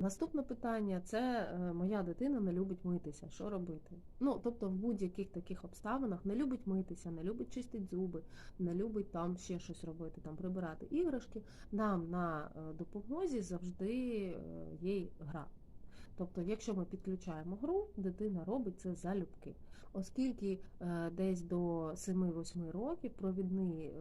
Наступне питання це е, моя дитина не любить митися. Що робити? Ну, тобто, в будь-яких таких обставинах не любить митися, не любить чистити зуби, не любить там ще щось робити, там прибирати іграшки. Нам на е, допомозі завжди е, є гра. Тобто, якщо ми підключаємо гру, дитина робить це залюбки. Оскільки десь до 7-8 років провідний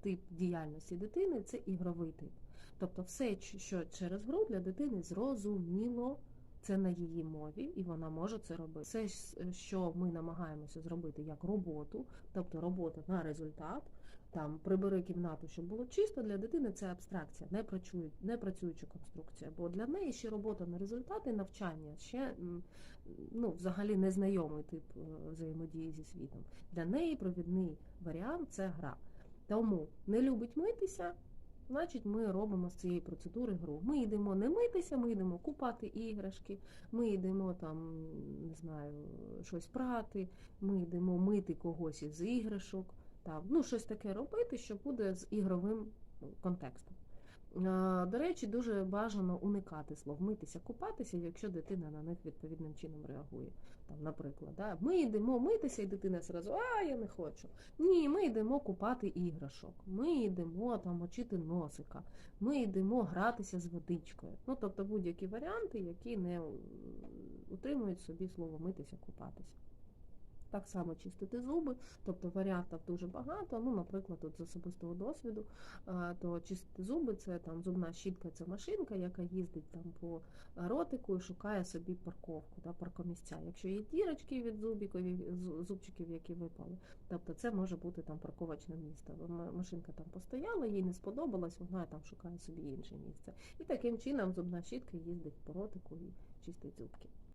тип діяльності дитини це ігровий тип. Тобто, все, що через гру для дитини зрозуміло. Це на її мові, і вона може це робити. Все, що ми намагаємося зробити як роботу, тобто робота на результат, там прибери кімнату, щоб було чисто, для дитини це абстракція, не працює, не працююча конструкція. Бо для неї ще робота на результат і навчання ще ну, взагалі незнайомий тип е, взаємодії зі світом. Для неї провідний варіант це гра. Тому не любить митися. Значить, ми робимо з цієї процедури гру. Ми йдемо не митися, ми йдемо купати іграшки, ми йдемо там, не знаю, щось прати, ми йдемо мити когось із іграшок, там, ну, щось таке робити, що буде з ігровим ну, контекстом. До речі, дуже бажано уникати слов митися, купатися, якщо дитина на них відповідним чином реагує. Там, наприклад, да, ми йдемо митися, і дитина зразу, а я не хочу. Ні, ми йдемо купати іграшок, ми йдемо там мочити носика, ми йдемо гратися з водичкою. Ну, тобто будь-які варіанти, які не утримують собі слово митися, купатися. Так само чистити зуби, тобто варіантів дуже багато. Ну, наприклад, от з особистого досвіду, то чистити зуби це там зубна щітка, це машинка, яка їздить там по ротику і шукає собі парковку, да, паркомісця. Якщо є дірочки від зубіків, з- зубчиків, які випали, тобто це може бути там парковочне місце. Машинка там постояла, їй не сподобалось, вона там шукає собі інше місце. І таким чином зубна щітка їздить по ротику і чистить зубки.